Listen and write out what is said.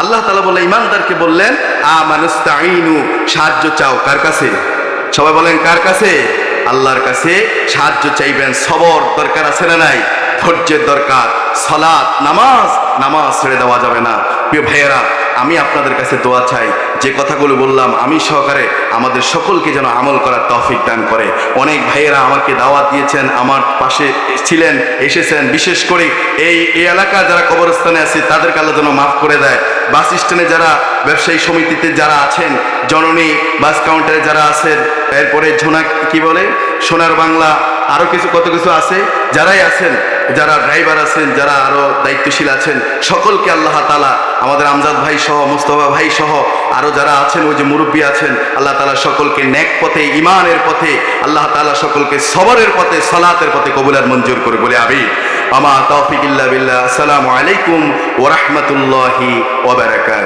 আল্লাহ তালা বলে, ইমানদারকে বললেন আ মানুস্তাইনু সাহায্য চাও কার কাছে? সবাই বলেন, কার কাছে? আল্লাহর কাছে সাহায্য চাইবেন, সবর দরকার আছে না নাই? ধৈর্যের দরকার সলাৎ নামাজ নামাজ ছেড়ে দেওয়া যাবে না। প্রিয় ভাইয়েরা, আমি আপনাদের কাছে দোয়া চাই, যে কথাগুলো বললাম, আমি সহকারে আমাদের সকলকে যেন আমল করার তৌফিক দান করে। অনেক ভাইয়েরা আমাকে দাওয়াত দিয়েছেন, আমার পাশে ছিলেন, এসেছেন। বিশেষ করে এই এই এলাকা যারা কবরস্থানে আছে, তাদেরকে আল্লাহ যেন মাফ করে দেয়। বাস স্ট্যান্ডে যারা ব্যবসায়ী সমিতিতে যারা আছেন, জননী বাস কাউন্টারে যারা আছেন, এরপরে ঝোনা কি বলে? সোনার বাংলা আরও কিছু, কত কিছু আছে? যারাই আছেন, যারা ড্রাইভার আছেন, যারা আরও দায়িত্বশীল আছেন, সকলকে আল্লাহ তালা আমাদের আমজাদ ভাই সহ, মুস্তফা ভাই সহ আরও যারা আছেন, ওই যে মুরব্বী আছেন, আল্লাহ তালা সকলকে ন্যাক পথে ইমানের পথে, আল্লাহ তালা সকলকে সবরের পথে, সালাতের পথে কবুলার মঞ্জুর করে বলে আবি আমা তৌফিক ইল্লা বিল্লাহ। আসসালামু আলাইকুম ওরহমতুল্লাহি ওবরাকাতুহ